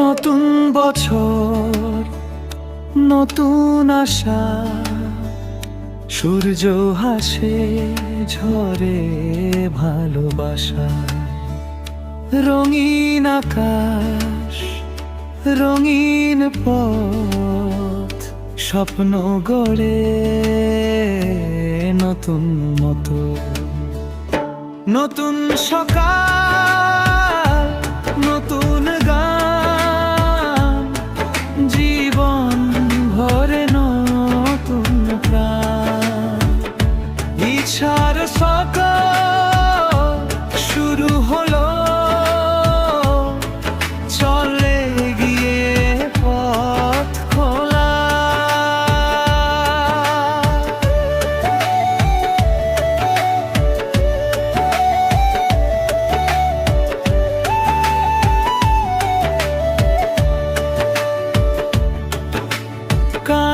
নতুন বছর, নতুন আশা, সূর্য হাসে ঝরে ভালোবাসা, রঙিন আকাশ, রঙিন পথ, স্বপ্ন গড়ে নতুন মতো, নতুন সকাল।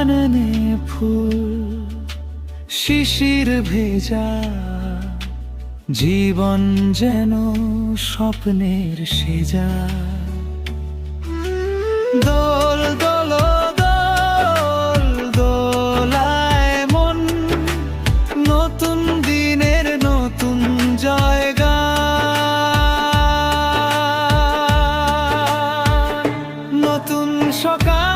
কাননে ফুল, শিশির ভেজা, জীবন যেন স্বপ্নের সেজা। দোল দোল দোল, দোলায় মন, নতুন দিনের নতুন জায়গা। নতুন সকাল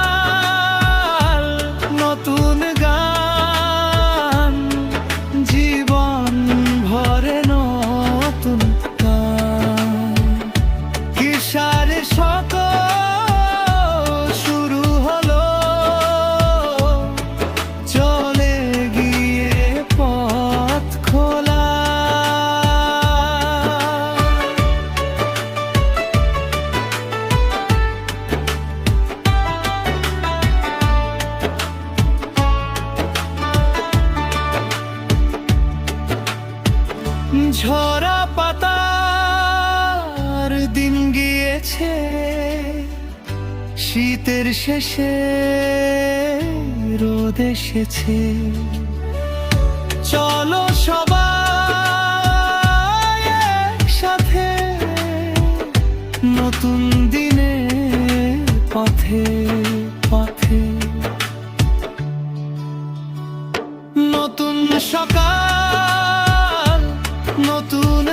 ঝরা পাতার দিন গিয়েছে। শীতের শেষে রোদ এসেছে। চলো সবাই একসাথে নতুন দিনে পথে পথে। নতুন সকাল নতুন